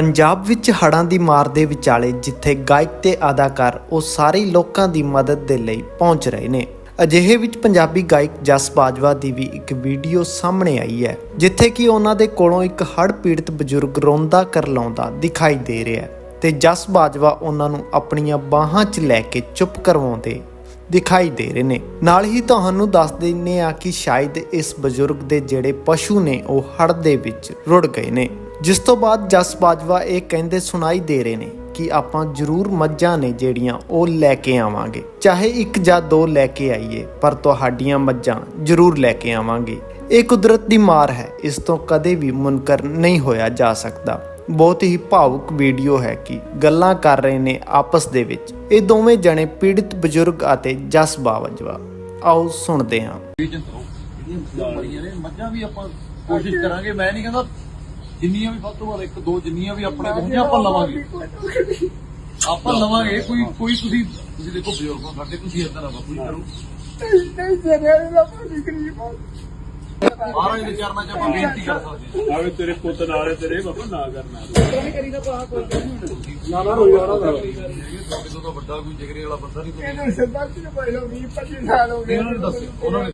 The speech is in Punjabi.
ਪੰਜਾਬ ਵਿੱਚ ਹੜ੍ਹਾਂ ਦੀ ਮਾਰ ਦੇ ਵਿਚਾਲੇ ਜਿੱਥੇ ਗਾਇਕ ਤੇ ਅਦਾਕਾਰ ਉਹ ਸਾਰੇ ਲੋਕਾਂ ਦੀ ਮਦਦ ਦੇ ਲਈ ਪਹੁੰਚ ਰਹੇ ਨੇ। ਅਜਿਹੇ ਵਿੱਚ ਪੰਜਾਬੀ ਗਾਇਕ ਜਸ ਬਾਜਵਾ ਦੀ ਵੀ ਇੱਕ ਵੀਡੀਓ ਸਾਹਮਣੇ ਆਈ ਹੈ, ਜਿੱਥੇ ਕਿ ਉਹਨਾਂ ਦੇ ਕੋਲੋਂ ਇੱਕ ਹੜ੍ਹ ਪੀੜਤ ਬਜ਼ੁਰਗ ਰੋਂਦਾ ਕਰਲਾਉਂਦਾ ਦਿਖਾਈ ਦੇ ਰਿਹਾ ਹੈ ਤੇ ਜਸ ਬਾਜਵਾ ਉਹਨਾਂ ਨੂੰ ਆਪਣੀਆਂ ਬਾਹਾਂ 'ਚ ਲੈ ਕੇ ਚੁੱਪ ਕਰਵਾਉਂਦੇ ਦਿਖਾਈ ਦੇ ਰਹੇ ਨੇ। ਨਾਲ ਹੀ ਤੁਹਾਨੂੰ ਦੱਸ ਦਿੰਨੇ ਆ ਕਿ ਸ਼ਾਇਦ ਇਸ ਬਜ਼ੁਰਗ ਦੇ ਜਿਹੜੇ ਪਸ਼ੂ ਨੇ ਉਹ ਹੜ੍ਹ ਦੇ ਵਿੱਚ ਰੁੜ ਗਏ ਨੇ। ਜਿਸ ਤੋਂ ਬਾਅਦ ਜਸ ਬਾਜਵਾ ਇਹ ਕਹਿੰਦੇ ਸੁਣਾਈ ਦੇ ਰਹੇ ਨੇ ਕਿ ਆਪਾਂ ਜ਼ਰੂਰ ਮੱਝਾਂ ਨੇ ਜਿਹੜੀਆਂ ਉਹ ਲੈ ਕੇ ਆਵਾਂਗੇ। ਚਾਹੇ ਇੱਕ ਜਾਂ ਦੋ ਲੈ ਕੇ ਆਈਏ, ਪਰ ਤੁਹਾਡੀਆਂ ਮੱਝਾਂ ਜ਼ਰੂਰ ਲੈ ਕੇ ਆਵਾਂਗੇ। ਇਹ ਕੁਦਰਤ ਦੀ ਮਾਰ ਹੈ, ਇਸ ਤੋਂ ਕਦੇ ਵੀ ਮੁਨਕਰ ਨਹੀਂ ਹੋਇਆ ਜਾ ਸਕਦਾ। ਬਹੁਤ ਹੀ ਭਾਵੁਕ ਵੀਡੀਓ ਹੈ ਕਿ ਗੱਲਾਂ ਕਰ ਰਹੇ ਨੇ ਆਪਸ ਦੇ ਵਿੱਚ। ਇਹ ਦੋਵੇਂ ਜਣੇ ਪੀੜਿਤ ਬਜ਼ੁਰਗ ਅਤੇ ਜਸ ਬਾਵਜਵਾ ਆਓ ਸੁਣਦੇ ਹਾਂ। ਜਿਹੜੀਆਂ ਮੱਝਾਂ ਵੀ ਆਪਾਂ ਕੋਸ਼ਿਸ਼ ਕਰਾਂਗੇ। ਮੈਂ ਨਹੀਂ ਕਹਿੰਦਾ ਜਿੰਨੀਆਂ ਵੀ ਵੱਧ ਤੋਂ ਵੱਧ ਇੱਕ ਦੋ ਜਿੰਨੀਆਂ ਵੀ ਆਪਣੇ ਕੋਲ ਹੋਈਆਂ ਆਪਾਂ ਲਵਾਂਗੇ। ਆਪਾਂ ਲਵਾਂਗੇ ਕੋਈ ਕੋਈ ਤੁਸੀਂ ਤੁਸੀਂ ਦੇਖੋ ਬਜ਼ੁਰਗ ਹੋ ਸਾਡੇ ਤੁਸੀਂ ਇਦਾਂ ਨਾ ਬਾਪੂ ਜੀ ਕਰੋ। ਮਹਾਰਾਜ ਦੇ ਚਰਨਾਂ 'ਚ ਆਪਾਂ ਬੇਨਤੀ ਕਰ ਸਕਦੇ ਆਵੇ ਤੇਰੇ ਪੁੱਤ ਨਾਲ ਹੈ ਤੇਰੇ ਬਾਬਾ ਨਾ ਕਰਨਾ ਹਾਂ। ਨਾ ਨਾ ਰੋਈ ਤੁਹਾਡੇ ਤੋਂ ਤਾਂ ਵੱਡਾ ਕੋਈ ਜਿਗਰੇ ਵਾਲਾ ਬੰਦਾ ਨਹੀਂ ਕੋਈ। ਇਹਨਾਂ ਨੂੰ ਦੱਸਿਓ ਉਹਨਾਂ ਨੇ